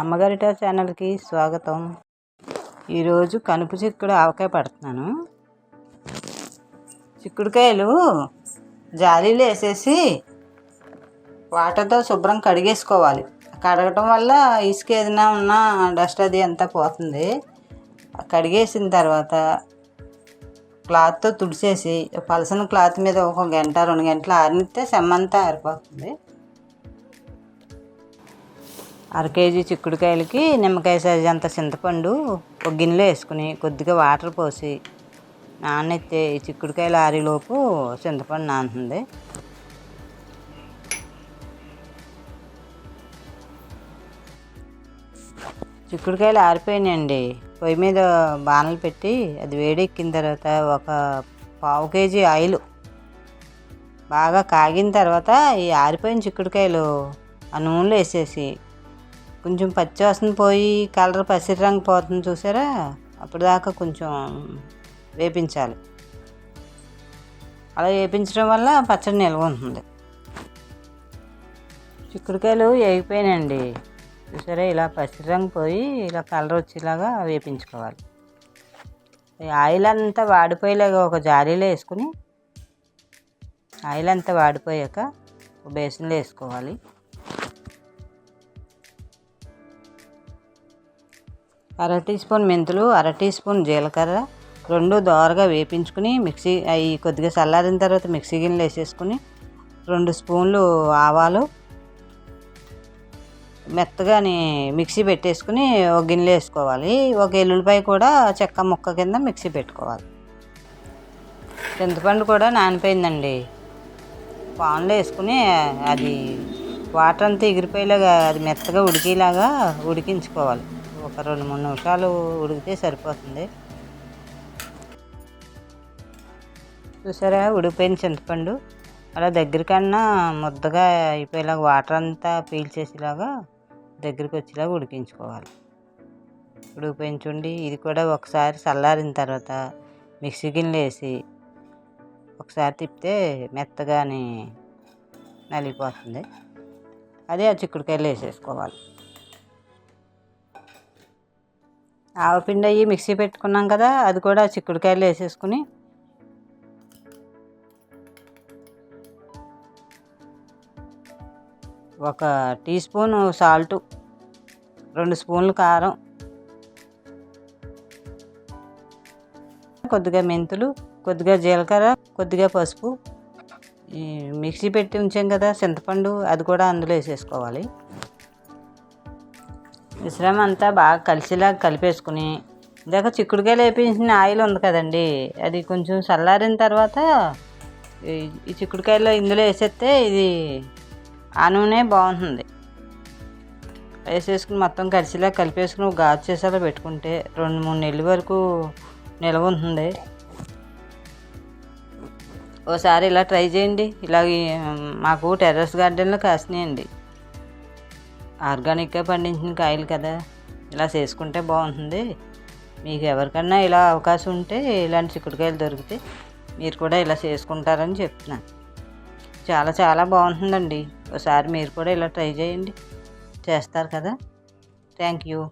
అమ్మగారిట ఛానల్కి స్వాగతం. ఈరోజు కనుపు చిక్కుడు ఆవకాయ పడుతున్నాను. చిక్కుడుకాయలు జాలీలు వేసేసి వాటర్తో శుభ్రం కడిగేసుకోవాలి. కడగటం వల్ల ఇసుక ఏదైనా ఉన్నా డస్ట్ అది అంతా పోతుంది. కడిగేసిన తర్వాత క్లాత్తో తుడిచేసి పలసన క్లాత్ మీద ఒక గంట రెండు గంటలు ఆరినిస్తే సెమ్మంతా ఆరిపోతుంది. అర కేజీ చిక్కుడుకాయలకి నిమ్మకాయ సైజ్ అంత చింతపండు ఒక గిన్నెలో వేసుకుని కొద్దిగా వాటర్ పోసి నానెత్తే ఈ చిక్కుడుకాయలు ఆరిలోపు చింతపండు నానుతుంది. చిక్కుడుకాయలు ఆరిపోయినాయండి. పొయ్యి మీద బాణలు పెట్టి అది వేడెక్కిన తర్వాత ఒక పావు కేజీ ఆయిల్ బాగా కాగిన తర్వాత ఈ ఆరిపోయిన చిక్కుడుకాయలు ఆ నూనెలో వేసేసి కొంచెం పచ్చి వాసన పోయి కలర్ పసిరి రంగు పోతుంది చూసారా? అప్పుడు దాకా కొంచెం వేపించాలి. అలా వేపించడం వల్ల పచ్చడి నిల్వ ఉంటుంది. చిక్కుడుకాయలు వేగిపోయినాయండి. చూసారా? ఇలా పసిరి రంగు పోయి ఇలా కలర్ వచ్చేలాగా వేపించుకోవాలి. ఆయిల్ అంతా వాడిపోయేలాగా ఒక జాలీలో వేసుకుని ఆయిల్ అంతా వాడిపోయాక ఒక బేసన్లో వేసుకోవాలి. అర టీ స్పూన్ మెంతులు అర టీ స్పూన్ జీలకర్ర రెండు దోరగా వేపించుకుని మిక్సీ అవి కొద్దిగా చల్లారిన తర్వాత మిక్సీ గిన్నెలు వేసేసుకుని రెండు స్పూన్లు ఆవాలు మెత్తగాని మిక్సీ పెట్టేసుకుని ఒక గిన్నెలో వేసుకోవాలి. ఒక ఎల్లుల్లిపాయ కూడా చెక్క ముక్క కింద మిక్సీ పెట్టుకోవాలి. చింతపండు కూడా నానిపోయిందండి. పాన్లో వేసుకుని అది వాటర్ అంతా ఎగిరిపోయేలాగా అది మెత్తగా ఉడికేలాగా ఉడికించుకోవాలి. ఒక రెండు మూడు నిమిషాలు ఉడికితే సరిపోతుంది. చూసారా? ఉడికిపోయిన చింతపండు. అలా దగ్గరికన్నా ముద్దగా అయిపోయేలాగా వాటర్ అంతా పీల్చేసేలాగా దగ్గరికి వచ్చేలాగా ఉడికించుకోవాలి. ఉడికిపోయిన చూడండి. ఇది కూడా ఒకసారి చల్లారిన తర్వాత మిక్సీ గిన్నెలు వేసి ఒకసారి తిప్పితే మెత్తగాని నలిగిపోతుంది. అదే ఆ చిక్కుడుకాయలు వేసేసుకోవాలి. ఆవపిండి అయ్యి మిక్సీ పెట్టుకున్నాం కదా అది కూడా చిక్కుడుకాయలు వేసేసుకుని. ఒక టీ స్పూన్ సాల్టు రెండు స్పూన్లు కారం కొద్దిగా మెంతులు కొద్దిగా జీలకర్ర కొద్దిగా పసుపు. ఈ మిక్సీ పెట్టి ఉంచాం కదా చింతపండు అది కూడా అందులో వేసేసుకోవాలి. మిశ్రమం అంతా బాగా కలిసేలాగా కలిపేసుకుని ఇందాక చిక్కుడుకాయలు వేపించిన ఆయిల్ ఉంది కదండి అది కొంచెం చల్లారిన తర్వాత ఈ చిక్కుడుకాయలో ఇందులో వేసేస్తే ఇది ఆ నూనె బాగుంటుంది. వేసేసుకుని మొత్తం కలిసిలా కలిపేసుకుని ఒక గాజు చేసేలా పెట్టుకుంటే రెండు మూడు నెలల వరకు నిల్వ ఉంటుంది. ఓసారి ఇలా ట్రై చేయండి. ఇలా మాకు టెర్రస్ గార్డెన్లో కాసినాయండి. ఆర్గానిక్గా పండించిన కాయలు కదా. ఇలా చేసుకుంటే బాగుంటుంది. మీకు ఎవరికన్నా ఇలా అవకాశం ఉంటే ఇలాంటి చిక్కుడుకాయలు దొరికితే మీరు కూడా ఇలా చేసుకుంటారని చెప్తున్నాను చాలా చాలా బాగుంటుందండి. ఒకసారి మీరు కూడా ఇలా ట్రై చేయండి. చేస్తారు కదా. Thank you.